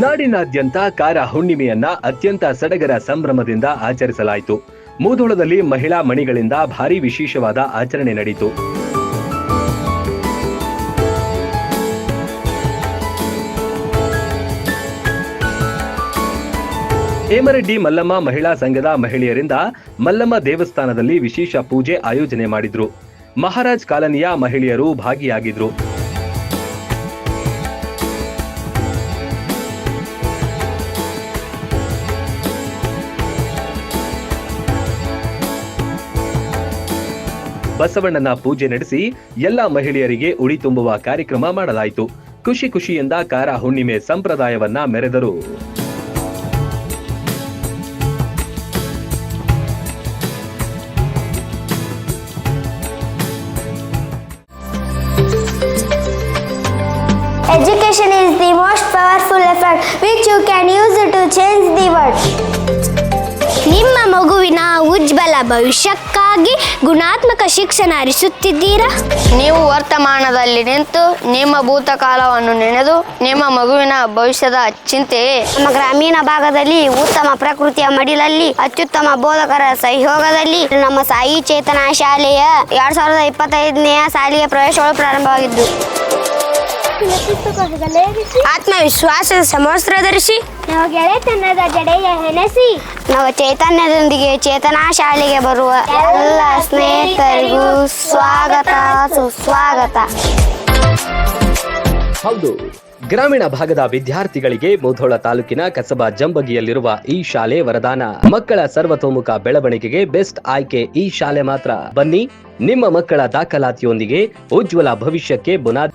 ನಾಡಿನಾದ್ಯಂತ ಕಾರ ಹುಣ್ಣಿಮೆಯನ್ನ ಅತ್ಯಂತ ಸಡಗರ ಸಂಭ್ರಮದಿಂದ ಆಚರಿಸಲಾಯಿತು. ಮೂದೋಳದಲ್ಲಿ ಮಹಿಳಾ ಮಣಿಗಳಿಂದ ಭಾರಿ ವಿಶೇಷವಾದ ಆಚರಣೆ ನಡೆಯಿತು ಹೇಮರೆಡ್ಡಿ ಮಲ್ಲಮ್ಮ ಮಹಿಳಾ ಸಂಘದ ಮಹಿಳೆಯರಿಂದ ಮಲ್ಲಮ್ಮ ದೇವಸ್ಥಾನದಲ್ಲಿ ವಿಶೇಷ ಪೂಜೆ ಆಯೋಜನೆ ಮಾಡಿದ್ರು. ಮಹಾರಾಜ್ ಕಾಲನಿಯ ಮಹಿಳೆಯರು ಭಾಗಿಯಾಗಿದ್ರು. ಬಸವಣ್ಣನ ಪೂಜೆ ನಡೆಸಿ ಎಲ್ಲಾ ಮಹಿಳೆಯರಿಗೆ ಉಡಿ ತುಂಬುವ ಕಾರ್ಯಕ್ರಮ ಮಾಡಲಾಯಿತು. ಖುಷಿ ಖುಷಿಯಿಂದ ಕಾರ ಹುಣ್ಣಿಮೆ ಸಂಪ್ರದಾಯವನ್ನ ಮೆರೆದರು. ಎಜುಕೇಶನ್ ಇಸ್ ದಿ ಭವಿಷ್ಯಕ್ಕಾಗಿ ಗುಣಾತ್ಮಕ ಶಿಕ್ಷಣ ಹರಿಸುತ್ತಿದ್ದೀರಾ? ನೀವು ವರ್ತಮಾನದಲ್ಲಿ ನಿಂತು ನಿಮ್ಮ ಭೂತಕಾಲವನ್ನು ನೆನೆದು ನಿಮ್ಮ ಮಗುವಿನ ಭವಿಷ್ಯದ ಚಿಂತೆ ನಮ್ಮ ಗ್ರಾಮೀಣ ಭಾಗದಲ್ಲಿ ಉತ್ತಮ ಪ್ರಕೃತಿಯ ಮಡಿಲಲ್ಲಿ ಅತ್ಯುತ್ತಮ ಬೋಧಕರ ಸಹಯೋಗದಲ್ಲಿ ನಮ್ಮ ಸಾಯಿ ಚೇತನ ಶಾಲೆಯ ಎರಡ್ ಸಾವಿರದ ಇಪ್ಪತ್ತೈದನೆಯ ಸಾಲಿಗೆ ಪ್ರವೇಶಗಳು ಪ್ರಾರಂಭವಾಗಿದ್ದು. ಆತ್ಮವಿಶ್ವಾಸದ ಸಮವಸ್ತ್ರ ಧರಿಸಿ ನಾವು ಗೆಳೆತನದ ಜಡೆಯ ಹೆಣಸಿ. ನಾವು ಚೈತನ್ಯದೊಂದಿಗೆ ಚೇತನಾ ಶಾಲೆಗೆ ಬರುವ ಎಲ್ಲ ಸ್ನೇಹಿತರಿಗೂ ಸ್ವಾಗತ ಸುಸ್ವಾಗತ. ಹೌದು ಗ್ರಾಮೀಣ ಭಾಗದ ವಿದ್ಯಾರ್ಥಿಗಳಿಗೆ ಮುಧೋಳ ತಾಲೂಕಿನ ಕಸಬಾ ಜಂಬಗಿಯಲ್ಲಿರುವ ಈ ಶಾಲೆ ವರದಾನ. ಮಕ್ಕಳ ಸರ್ವತೋಮುಖ ಬೆಳವಣಿಗೆಗೆ ಬೆಸ್ಟ್ ಆಯ್ಕೆ ಈ ಶಾಲೆ ಮಾತ್ರ. ಬನ್ನಿ ನಿಮ್ಮ ಮಕ್ಕಳ ದಾಖಲಾತಿಯೊಂದಿಗೆ ಉಜ್ವಲ ಭವಿಷ್ಯಕ್ಕೆ ಬುನಾದಿ.